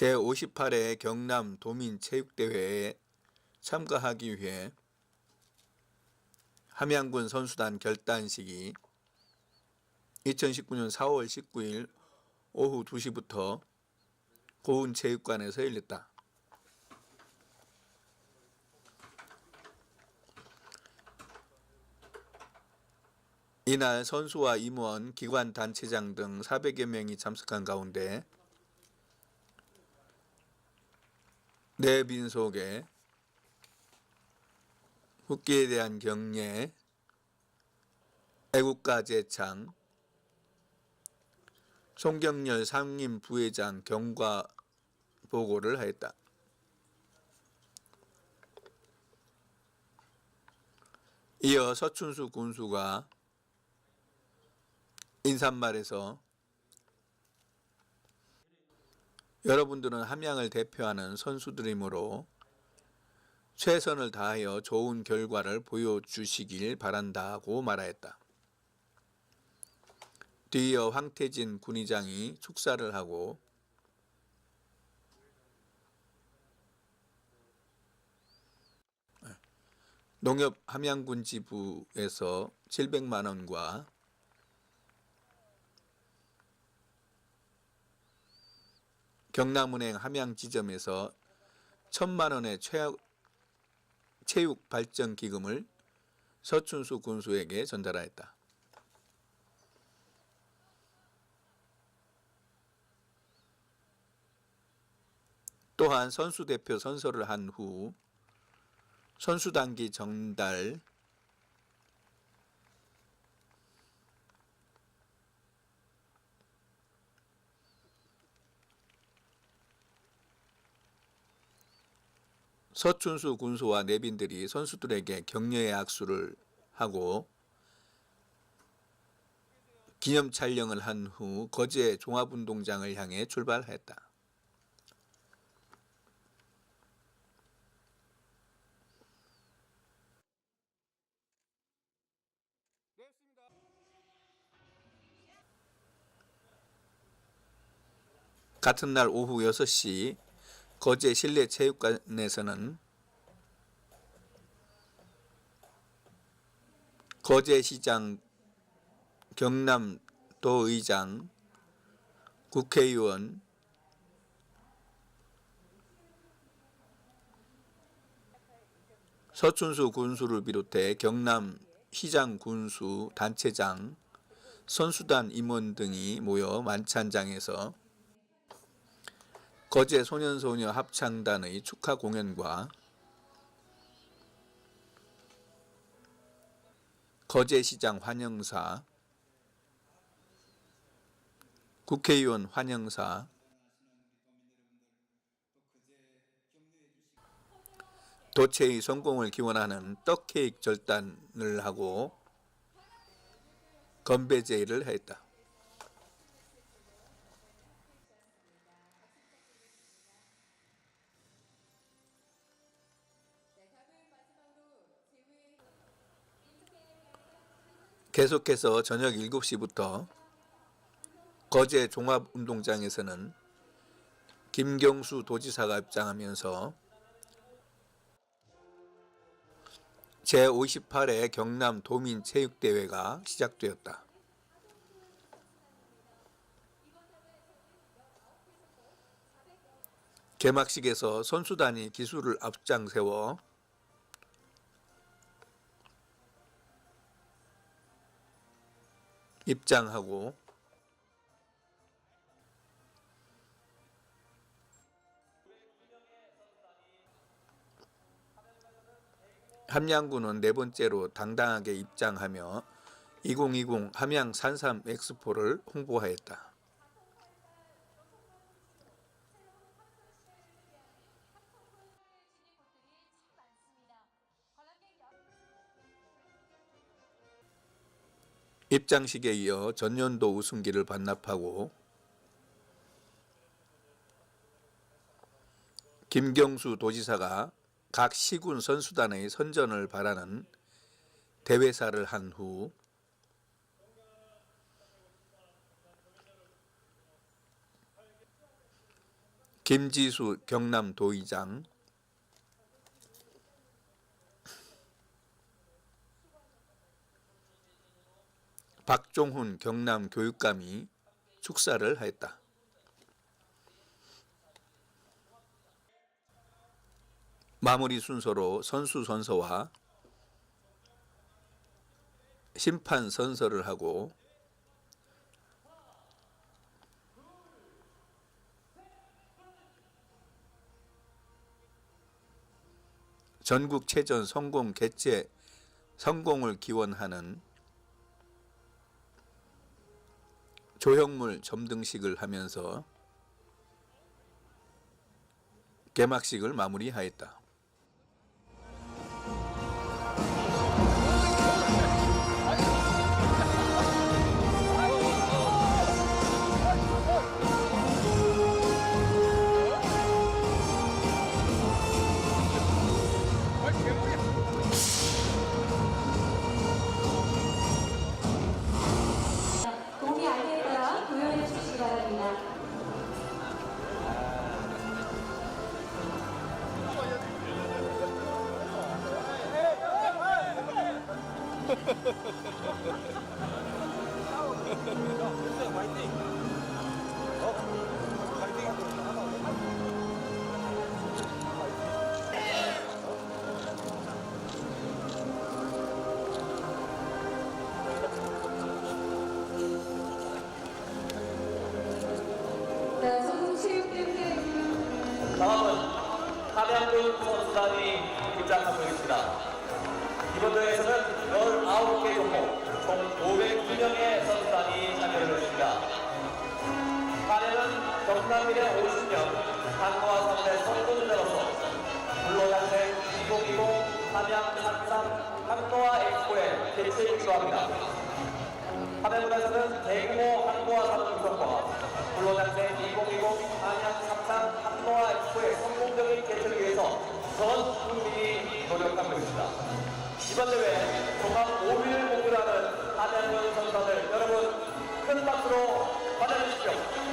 제58회 경남 도민 체육대회에 참가하기 위해 함양군 선수단 결단식이 2019년 4월 19일 오후 2시부터 고운체육관에서 열렸다. 이날 선수와 임원, 기관 단체장 등 400여 명이 참석한 가운데 내 빈속에 국기에 대한 경례, 애국가 제창, 송경열 상임 부회장 경과 보고를 하였다. 이어 서춘수 군수가 인사말에서 여러분들은 함양을 대표하는 선수들이므로 최선을 다하여 좋은 결과를 보여주시길 바란다고 말하였다. 뒤이어 황태진 군의장이 축사를 하고 농협 함양군 지부에서 700만 원과 경남은행 함양 지점에서 천만 원의 체육, 발전 기금을 서춘수 군수에게 전달하였다. 또한 선수 대표 선서를 한 후 선수 단기 전달 서춘수 군수와 내빈들이 선수들에게 격려의 악수를 하고 기념 촬영을 한 후 거제 종합운동장을 향해 출발했다. 같은 날 오후 6시 거제 실내 체육관에서는 거제시장 경남도의장 국회의원 서춘수 군수를 비롯해 경남 시장 군수 단체장 선수단 임원 등이 모여 만찬장에서 거제 소년소녀 합창단의 축하 공연과 거제시장 환영사, 국회의원 환영사, 도체의 성공을 기원하는 떡 케이크 절단을 하고 건배 제의를 했다. 계속해서 저녁 7시부터 거제 종합운동장에서는 김경수 도지사가 입장하면서 제58회 경남 도민체육대회가 시작되었다. 개막식에서 선수단이 기술을 앞장세워 입장하고 함양군은 네 번째로 당당하게 입장하며 2020 함양 산삼 엑스포를 홍보하였다. 입장식에 이어 전년도 우승기를 반납하고 김경수 도지사가 각 시군 선수단의 선전을 바라는 대회사를 한 후 김지수 경남도의장 박종훈 경남 교육감이 축사를 하였다. 마무리 순서로 선수 선서와 심판 선서를 하고 전국체전 성공 개최 성공을 기원하는 조형물 점등식을 하면서 개막식을 마무리하였다. 네, 2020 함양 산삼 한노아 엑스포에 개최이기도 합니다. 함양군에서는 대규모 한노아 산업 구성과 불로장생 2020 한양 삼산 한노아 엑스포의 성공적인 개최를 위해서 전 국민이 노력하고 있습니다. 이번 대회 종합 5위를 목표로 하는 한양군 선수단을 여러분 큰 박수로 맞아주십시오.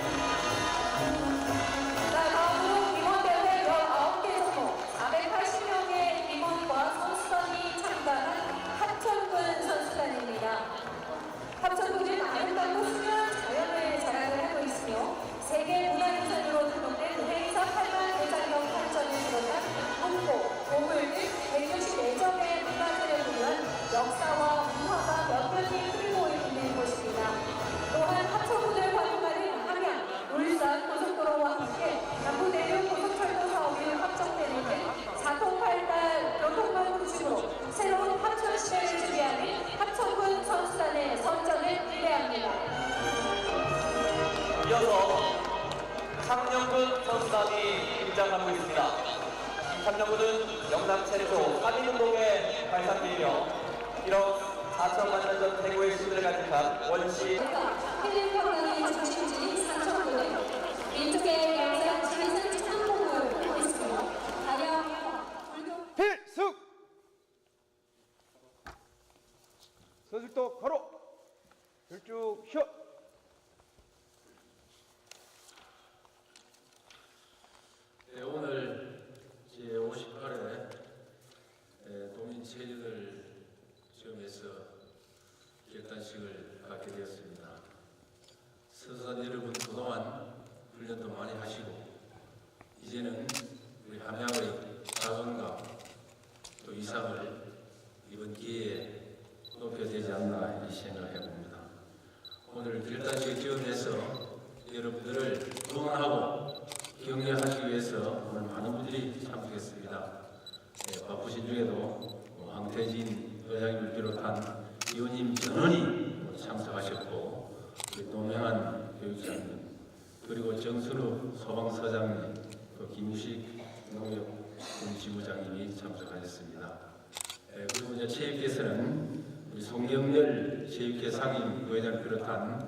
부회장 비롯한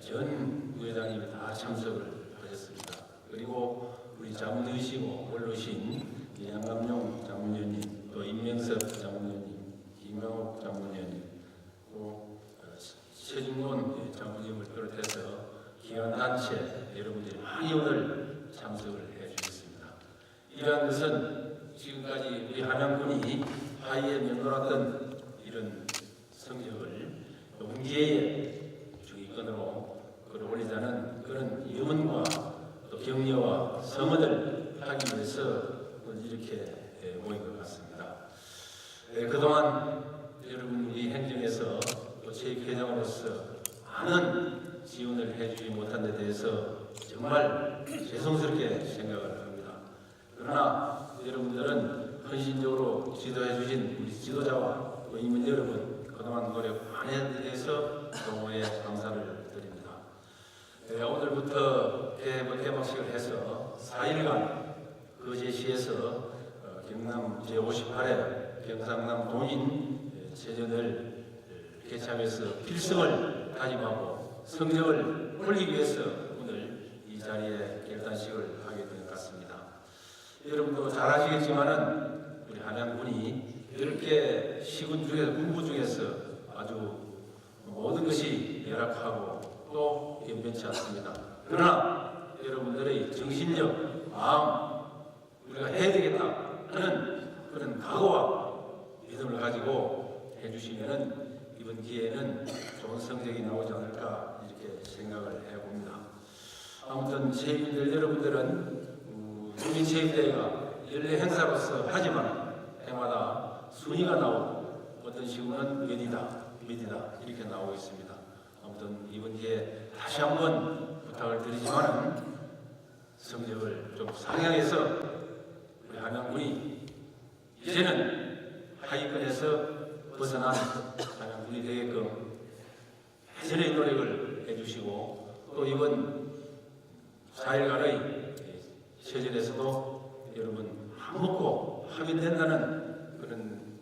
전 부회장님이 다 참석을 하셨습니다. 그리고 우리 자문의시고 원로신 양감용 자문위원님, 또 임명섭 자문위원님, 김영옥 자문위원님, 또 어, 최진곤 자문위원을 비롯해서 기관단체 여러분들이 많이 오늘 참석을 해주셨습니다. 이러한 것은 지금까지 우리 한양군이 하이에 면밀했던 이런 성적을 운기의 주기권으로 끌어올리자는 그런 유문과 또 격려와 성언을 하기 위해서 이렇게 예, 모인 것 같습니다. 예, 그동안 여러분 우리 행정에서 또 체육회장으로서 많은 지원을 해주지 못한 데 대해서 정말 죄송스럽게 생각을 합니다. 그러나 여러분들은 헌신적으로 지도해 주신 우리 지도자와 또 임원 여러분 그동안 노력 많이 에 대해서 동호회 감사를 드립니다. 네, 오늘부터 개막, 개막식을 해서 4일간 거제시에서 어, 경남 제58회 경상남 동인 예, 체전을 예, 개최하면서 필승을 다짐하고 성적을 올리기 위해서 오늘 이 자리에 결단식을 하게 된 것 같습니다. 여러분도 잘 아시겠지만은 우리 한양군이 이렇게 시군 중에서 군부 중에서 아주 모든 것이 열악하고 또 변변치 않습니다. 그러나 여러분들의 정신력, 마음 우리가 해야 되겠다 하는 그런 각오와 믿음을 가지고 해주시면은 이번 기회에는 좋은 성적이 나오지 않을까 이렇게 생각을 해봅니다. 아무튼 체육인들 여러분들은 음, 국민체육대회가 연례 행사로서 하지만 해마다 순위가 나오고 어떤 시구는 몇이다, 몇이다 이렇게 나오고 있습니다. 아무튼 이번 기회에 다시 한번 부탁을 드리지만은 성적을 좀 상향해서 우리 한양군이 이제는 하위권에서 벗어난 한양군이 되게끔 예전의 노력을 해주시고 또 이번 4일간의 세전에서도 여러분 한 먹고 하면 된다는 그런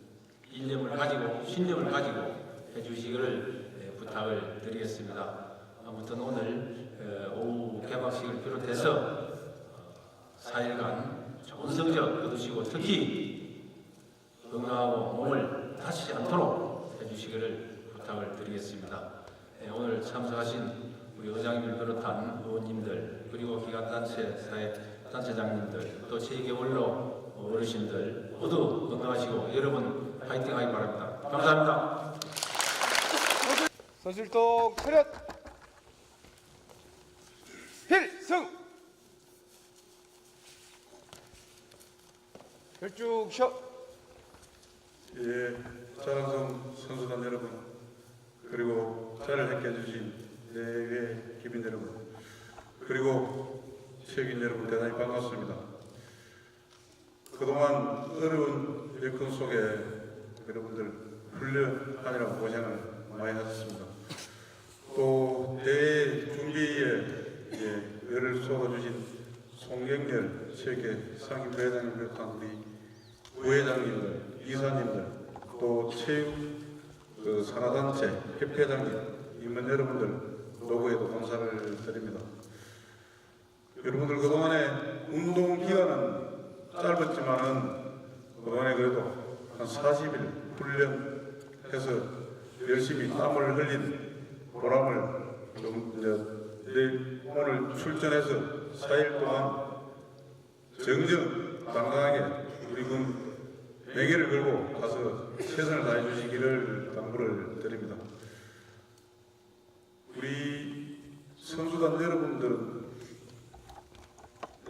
일념을 가지고 신념을 가지고 해주시기를 예, 부탁을 드리겠습니다. 아무튼 오늘 어, 오후 개막식을 비롯해서 4일간 좋은 성적 거두시고 특히 건강하고 몸을 다치지 않도록 해주시기를 부탁을 드리겠습니다. 예, 오늘 참석하신 우리 의장님을 비롯한 의원님들 그리고 기관단체 사회 단체장님들 또 체계원로 어르신들 모두 건강하시고 여러분 파이팅 하기 바랍니다. 감사합니다. 선수일동 차렷 필승 열쭉 쉬어 예, 자랑성 선수단 여러분 그리고 자를 함께 해주신 내외 기빈 여러분 그리고 체육인 여러분 대단히 반갑습니다. 그동안 어려운 일꾼 속에 여러분들 훈련하느라 고생을 많이 하셨습니다. 또 대회 준비에 예, 열을 쏟아주신 송경렬 체육회 상임부회장님 비롯한 우리 부회장님들, 이사님들, 또 체육 그 산하단체 협회장님, 임원 여러분들 노고에도 감사를 드립니다. 여러분들 그동안에 운동 기간은 짧았지만은 그동안에 그래도 한 40일 훈련해서 열심히 땀을 흘린 보람을 오늘 출전해서 4일 동안 정정 당당하게 우리 군 명예를 걸고 가서 최선을 다해 주시기를 당부를 드립니다. 우리 선수단 여러분들은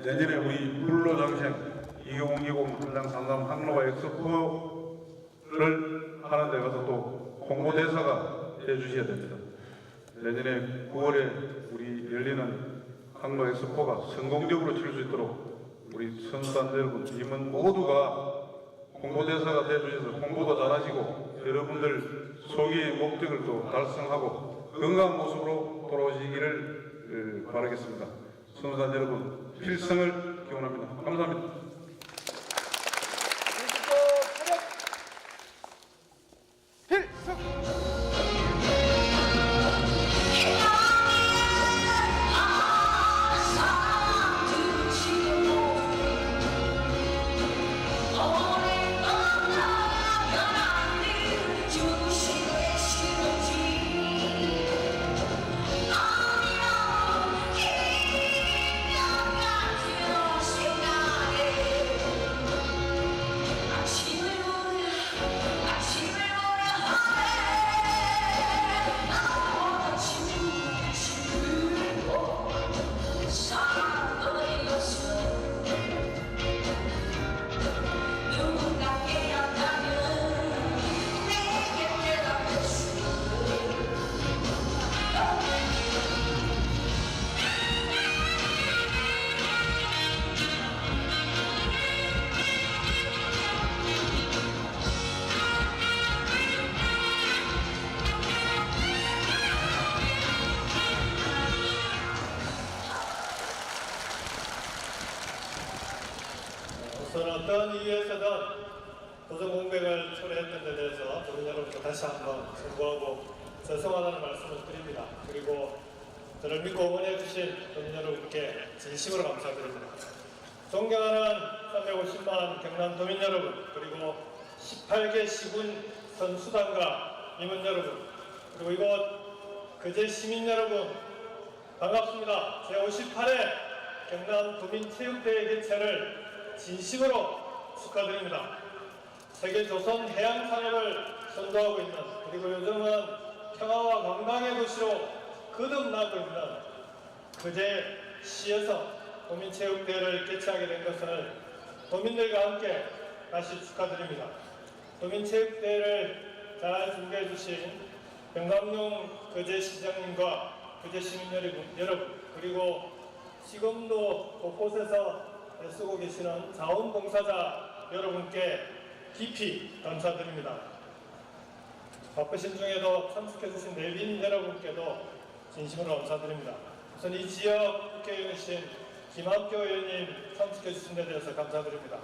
내년에 우리 불로장생 2020 한장 상담 항로와 엑스포를 하는 데 가서 또 홍보대사가 해주셔야 됩니다. 내년에 9월에 우리 열리는 항로 엑스포가 성공적으로 칠수 있도록 우리 선수단 여러분, 임원 모두가 홍보대사가 되주셔서 홍보도 잘하시고 여러분들 소기의 목적을 또 달성하고 건강한 모습으로 돌아오시기를 어, 바라겠습니다. 선수단 여러분 필승을 기원합니다. 감사합니다. 어떤 이유에서든 도전 공백을 초래했던 데 대해서 도민 여러분께 다시 한번 송구하고 죄송하다는 말씀을 드립니다. 그리고 저를 믿고 응원해 주신 도민 여러분께 진심으로 감사드립니다. 존경하는 350만 경남 도민 여러분 그리고 18개 시군 선수단과 임원 여러분 그리고 이곳 그제 시민 여러분 반갑습니다. 제58회 경남 도민체육대회 개최를 진심으로 축하드립니다. 세계 조선 해양 산업을 선도하고 있는 그리고 요즘은 평화와 관광의 도시로 거듭나고 있는 그제 시에서 도민체육대회를 개최하게 된 것을 도민들과 함께 다시 축하드립니다. 도민체육대회를 잘 준비해 주신 병감용 거제시장님과 거제시민 여러분, 여러분 그리고 지금도 곳곳에서 애쓰고 계시는 자원봉사자 여러분께 깊이 감사드립니다. 바쁘신 중에도 참석해주신 내빈 여러분께도 진심으로 감사드립니다. 우선 이 지역 국회의원이신 김학교 의원님 참석해주신 데 대해서 감사드립니다.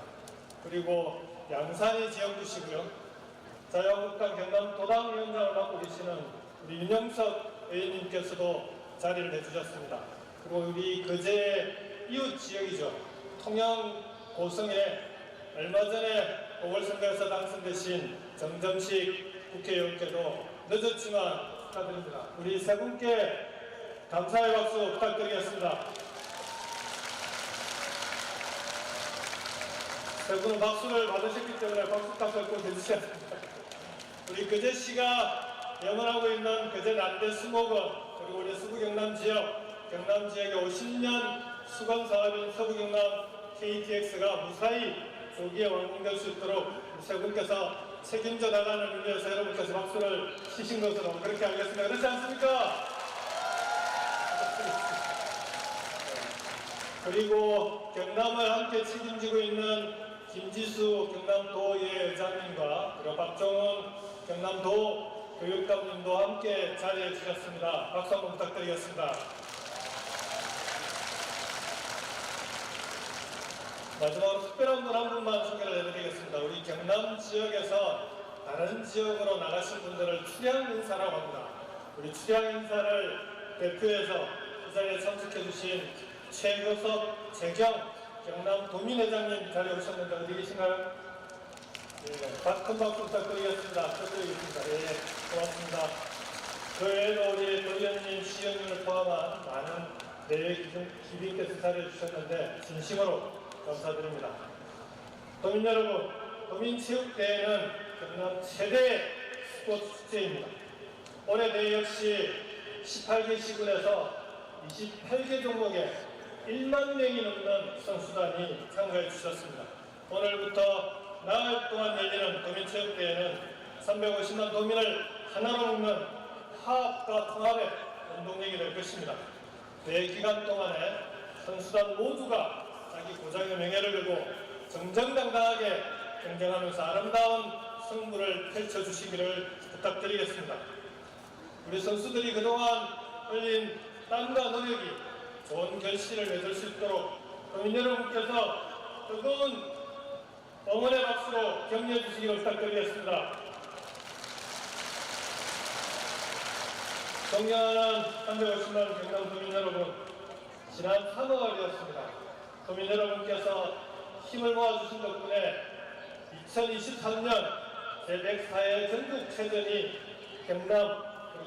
그리고 양산이 지역구시고요. 자유한국당 경남 도당 위원장을 맡고 계시는 우리 윤영석 의원님께서도 자리를 내주셨습니다. 그리고 우리 거제 이웃 지역이죠. 통영 고성에 얼마 전에 보궐선거에서 당선되신 정점식 국회의원께도 늦었지만 축하드립니다. 우리 세 분께 감사의 박수 부탁드리겠습니다. 세 분은 박수를 받으셨기 때문에 박수 값을 꼭 해주셔야 됩니다. 우리 그제시가 영원하고 있는 그제 난대 수목원 그리고 우리 서부 경남 지역 경남 지역의 50년 수건 사업인 서부 경남 KTX가 무사히 조기에 완공될 수 있도록 우리 세 분께서 책임져 나가는 의미에서 여러분께서 박수를 치신 것으로 그렇게 알겠습니다. 그렇지 않습니까? 그리고 경남을 함께 책임지고 있는 김지수 경남도의 의장님과 그리고 박정훈 경남도 교육감님도 함께 자리해 주셨습니다. 박수 한번 부탁드리겠습니다. 마지막으로 특별한 분 한 분만 소개를 해드리겠습니다. 우리 경남 지역에서 다른 지역으로 나가신 분들을 출향 인사라고 합니다. 우리 출향 인사를 대표해서 이 자리에 참석해 주신 최효석, 재경 경남 도민회장님 자리에 오셨는데 어디 계신가요? 예, 큰 박수 부탁드리겠습니다. 부탁드리겠습니다. 예, 고맙습니다. 그 외에도 우리 도의원님, 시의원님을 포함한 많은 내외 기빈께서 자리해 주셨는데 진심으로 감사드립니다. 도민 여러분, 도민체육대회는 경남 최대 스포츠 축제입니다. 올해 대회 역시 18개 시군에서 28개 종목에 1만 명이 넘는 선수단이 참가해 주셨습니다. 오늘부터 나흘 동안 열리는 도민체육대회는 350만 도민을 하나로 묶는 화합과 통합의 운동력이 될 것입니다. 대회 기간 동안에 선수단 모두가 자기 고장의 명예를 걸고 정정당당하게 경쟁하면서 아름다운 승부를 펼쳐주시기를 부탁드리겠습니다. 우리 선수들이 그동안 흘린 땀과 노력이 좋은 결실을 맺을 수 있도록 도민 여러분께서 뜨거운 응원의 박수로 격려해 주시기를 부탁드리겠습니다. 존경하는 350만 경남 도민 여러분, 지난 3월이었습니다. 도민 여러분께서 힘을 모아주신 덕분에 2023년 제104회 전국체전이 경남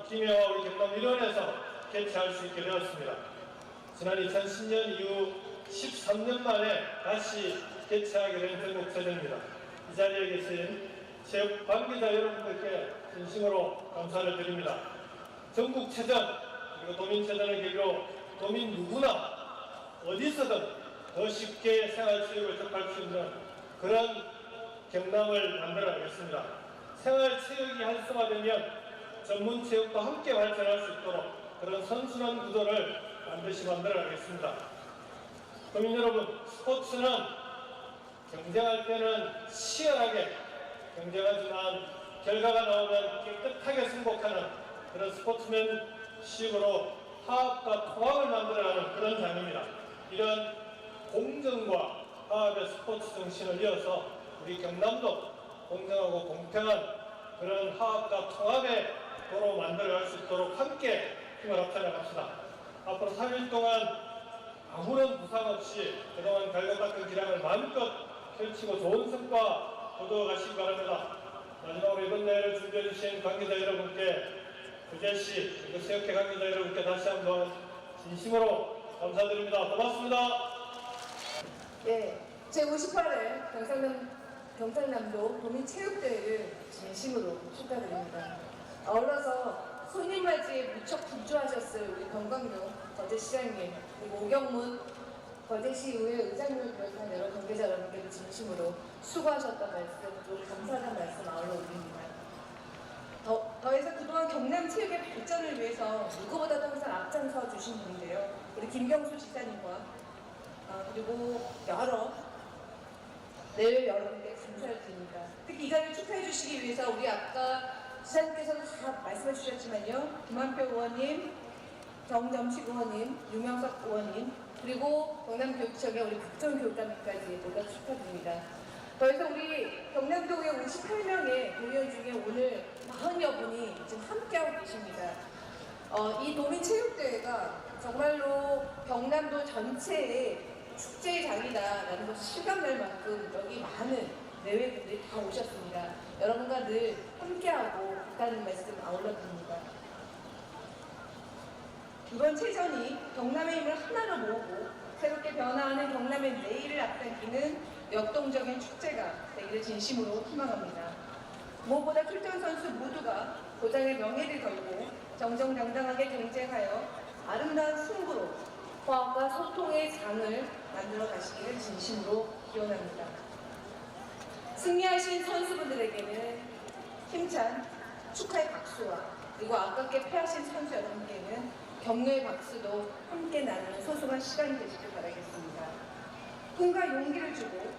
김해와 우리 경남 일원에서 개최할 수 있게 되었습니다. 지난 2010년 이후 13년 만에 다시 개최하게 된 전국체전입니다. 이 자리에 계신 체육 관계자 여러분들께 진심으로 감사를 드립니다. 전국체전 그리고 도민체전을 계기로 도민 누구나 어디서든 더 쉽게 생활 체육을 접할 수 있는 그런 경남을 만들어가겠습니다. 생활 체육이 활성화되면 전문 체육도 함께 발전할 수 있도록 그런 선순환 구조를 반드시 만들어가겠습니다. 국민 여러분, 스포츠는 경쟁할 때는 치열하게 경쟁하지만 결과가 나오면 깨끗하게 승복하는 그런 스포츠맨식으로 화합과 통합을 만들어가는 그런 장입니다. 이런 공정과 화합의 스포츠 정신을 이어서 우리 경남도 공정하고 공평한 그런 화합과 통합의 도로 만들어갈 수 있도록 함께 힘을 합쳐나갑시다. 앞으로 3일 동안 아무런 부상 없이 그동안 갈고닦은 기량을 마음껏 펼치고 좋은 성과 거두어 가시기 바랍니다. 마지막으로 이번 대회를 준비해 주신 관계자 여러분께 구제시 그리고 세역회 관계자 여러분께 다시 한번 진심으로 감사드립니다. 고맙습니다. 예, 제58회 경상남, 경상남도 도민체육대회를 진심으로 축하드립니다. 아울러서 손님 맞이에 무척 분주하셨을 우리 건강용 거제시장님 그리고 오경문 거제시 의회 의장님을 비롯한 여러 관계자 여러분께도 진심으로 수고하셨던 말씀 그리고 감사하다는 말씀 아울러 올립니다. 더, 더해서 그동안 경남 체육의 발전을 위해서 누구보다도 항상 앞장서 주신 분인데요. 우리 김경수 지사님과 아, 그리고 여러 내일 여러분께 감사를 드립니다. 특히 이 자리를 축하해 주시기 위해서 우리 아까 지사님께서도 다 말씀해 주셨지만요. 김한표 의원님, 정점식 의원님, 유명석 의원님, 그리고 경남교육청의 우리 박정 교육감님까지 모두 축하드립니다. 더해서 우리 경남도의 58명의 도의원 중에 오늘 40여 분이 지금 함께하고 계십니다. 어, 이 도민체육대회가 정말로 경남도 전체의 축제의 장이다라는 것이 실감날 만큼 여기 많은 내외분들이 다 오셨습니다. 여러분과 늘 함께하고 있다는 말씀 아울러 드립니다. 이번 체전이 경남의 힘을 하나로 모으고 새롭게 변화하는 경남의 내일을 앞당기는 역동적인 축제가 되기를 진심으로 희망합니다. 무엇보다 출전 선수 모두가 고장의 명예를 걸고 정정당당하게 경쟁하여 아름다운 승부로 화합과 소통의 장을 만들어 가시기를 진심으로 기원합니다. 승리하신 선수분들에게는 힘찬 축하의 박수와 그리고 아깝게 패하신 선수 여러분께는 격려의 박수도 함께 나누는 소중한 시간이 되시길 바라겠습니다. 꿈과 용기를 주고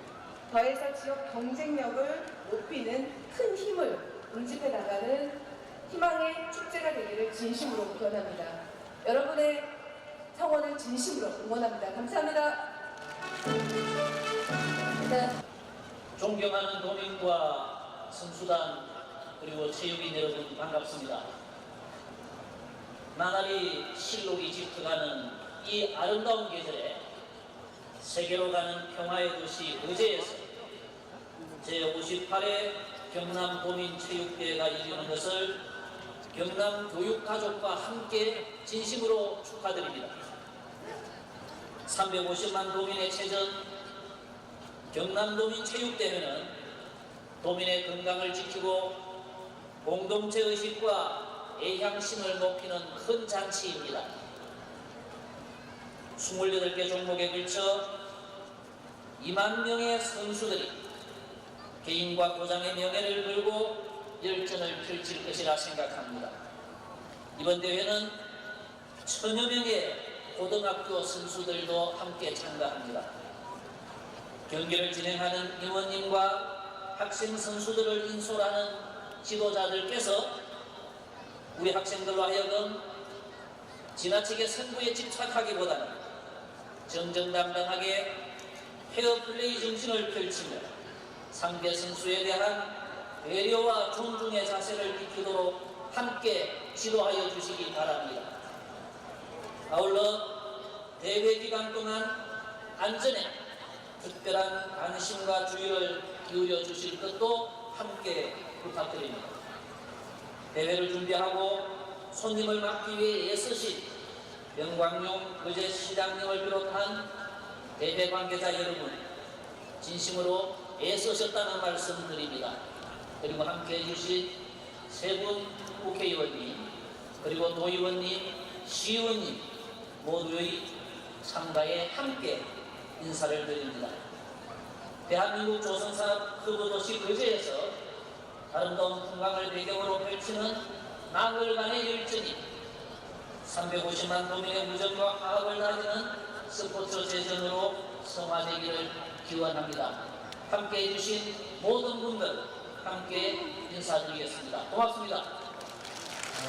더해서 지역 경쟁력을 높이는 큰 힘을 응집해 나가는 희망의 축제가 되기를 진심으로 기원합니다. 여러분의 성원을 진심으로 응원합니다. 감사합니다. 네. 존경하는 도민과 선수단 그리고 체육인 여러분 반갑습니다. 나날이 실록이 짙어가는 이 아름다운 계절에 세계로 가는 평화의 도시 의제에서 제58회 경남 도민체육대회가 열리는 것을 경남 교육가족과 함께 진심으로 축하드립니다. 350만 도민의 체전 경남도민 체육대회는 도민의 건강을 지키고 공동체 의식과 애향심을 높이는 큰 잔치입니다. 28개 종목에 걸쳐 2만 명의 선수들이 개인과 고장의 명예를 걸고 열전을 펼칠 것이라 생각합니다. 이번 대회는 천여 명의 고등학교 선수들도 함께 참가합니다. 경기를 진행하는 의원님과 학생 선수들을 인솔하는 지도자들께서 우리 학생들로 하여금 지나치게 승부에 집착하기보다는 정정당당하게 페어플레이 정신을 펼치며 상대 선수에 대한 배려와 존중의 자세를 익히도록 함께 지도하여 주시기 바랍니다. 아울러 대회 기간 동안 안전에 특별한 관심과 주의를 기울여 주실 것도 함께 부탁드립니다. 대회를 준비하고 손님을 맡기 위해 애쓰신 영광용 의제 시장님을 비롯한 대회 관계자 여러분 진심으로 애쓰셨다는 말씀 드립니다. 그리고 함께 해주신 세 분 국회의원님 그리고 도의원님, 시의원님 모두의 참가에 함께 인사를 드립니다. 대한민국 조선산업 흑우도시 거제에서 아름다운 풍광을 배경으로 펼치는 나흘간의 열전이 350만 도민의 무정과 화합을 다지는 스포츠 제전으로 성화되기를 기원합니다. 함께 해주신 모든 분들 함께 인사드리겠습니다. 고맙습니다.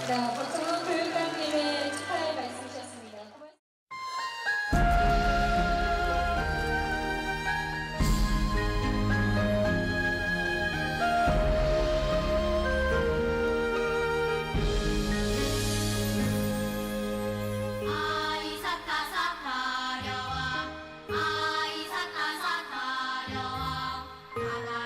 자, 박정원 교육감님의 축하 Hello.